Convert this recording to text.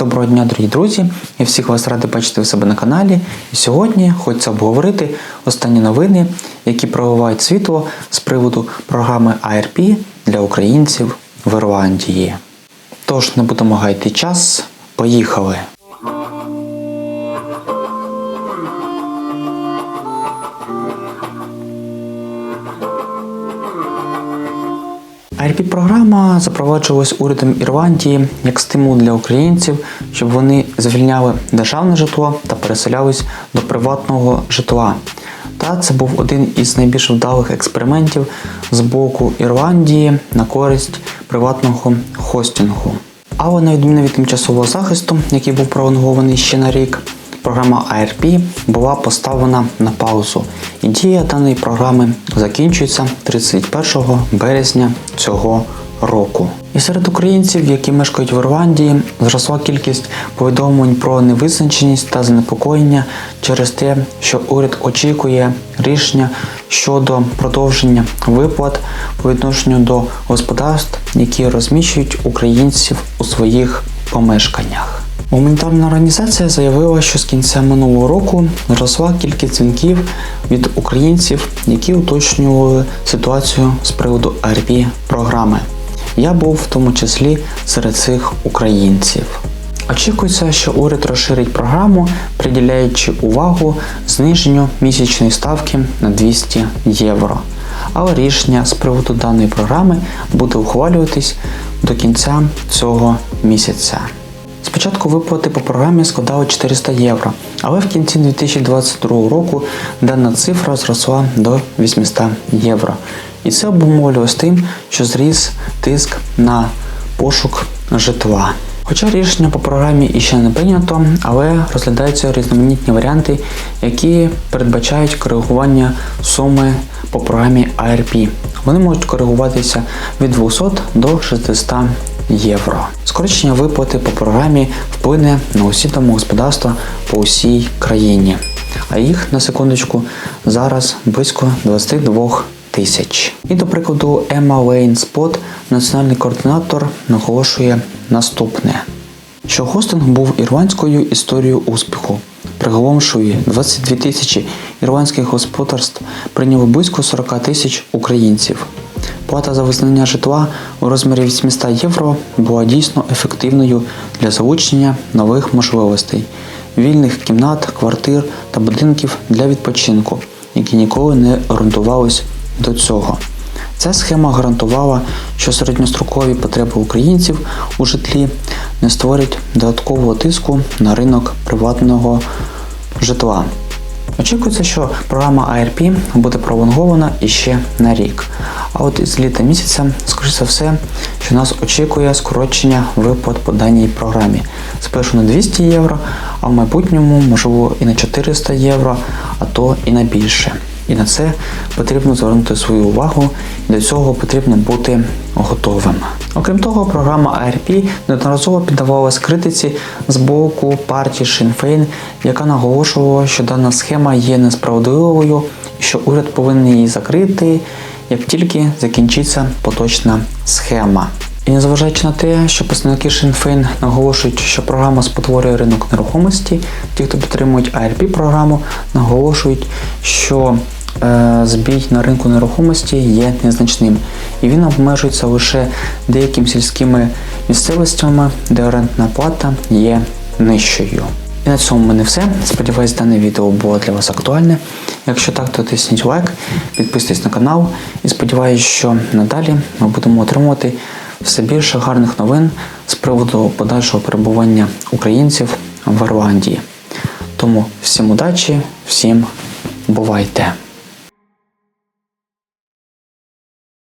Доброго дня, дорогі друзі! Я всіх вас радий бачити у себе на каналі. І сьогодні хочеться обговорити останні новини, які проливають світло з приводу програми ARP для українців в Ірландії. Тож не будемо гайти час. Поїхали! АРП-програма запроваджувалась урядом Ірландії як стимул для українців, щоб вони звільняли державне житло та переселялись до приватного житла. Та це був один із найбільш вдалих експериментів з боку Ірландії на користь приватного хостингу. Але на відміну від тимчасового захисту, який був пролонгований ще на рік, програма ARP була поставлена на паузу, і дія даної програми закінчується 31 березня цього року. І серед українців, які мешкають в Ірландії, зросла кількість повідомлень про невизначеність та занепокоєння через те, що уряд очікує рішення щодо продовження виплат по відношенню до господарств, які розміщують українців у своїх помешканнях. Гуманітарна організація заявила, що з кінця минулого року зросла кількість дзвінків від українців, які уточнювали ситуацію з приводу АРП програми. Я був в тому числі серед цих українців. Очікується, що уряд розширить програму, приділяючи увагу зниженню місячної ставки на 200 євро. Але рішення з приводу даної програми буде ухвалюватись до кінця цього місяця. Спочатку виплати по програмі складали 400 євро, але в кінці 2022 року дана цифра зросла до 800 євро. І це обумовлювалося тим, що зріс тиск на пошук житла. Хоча рішення по програмі іще не прийнято, але розглядаються різноманітні варіанти, які передбачають коригування суми по програмі ARP. Вони можуть коригуватися від 200 до 600 євро. Скорочення виплати по програмі вплине на усі домогосподарства по усій країні, а їх на секундочку зараз близько 22 тисяч. І до прикладу, Емма Лейн Спот, національний координатор, наголошує наступне. Що хостинг був ірландською історією успіху. Приголомшує 22 тисячі ірландських господарств прийняли близько 40 тисяч українців. Плата за визнання житла у розмірі 800 євро була дійсно ефективною для залучення нових можливостей, вільних кімнат, квартир та будинків для відпочинку, які ніколи не орієнтувались до цього. Ця схема гарантувала, що середньострокові потреби українців у житлі не створять додаткового тиску на ринок приватного житла. Очікується, що програма ARP буде пролонгована іще на рік. А от з літа місяця, скоріше за все, що нас очікує скорочення виплат по даній програмі. Спершу на 200 євро, а в майбутньому, можливо, і на 400 євро, а то і на більше. І на це потрібно звернути свою увагу, і до цього потрібно бути готовим. Окрім того, програма ARP неодноразово піддавалась критиці з боку партії Féin, яка наголошувала, що дана схема є несправедливою що уряд повинен її закрити, як тільки закінчиться поточна схема. І незважаючи на те, що представники Féin наголошують, що програма спотворює ринок нерухомості, ті, хто підтримують ARP програму, наголошують, що збій на ринку нерухомості є незначним, і він обмежується лише деякими сільськими місцевостями, де орендна плата є нижчою. І на цьому в мене все. Сподіваюсь, дане відео було для вас актуальне. Якщо так, то тисніть лайк, підписуйтесь на канал і сподіваюся, що надалі ми будемо отримувати все більше гарних новин з приводу подальшого перебування українців в Ірландії. Тому всім удачі, всім бувайте!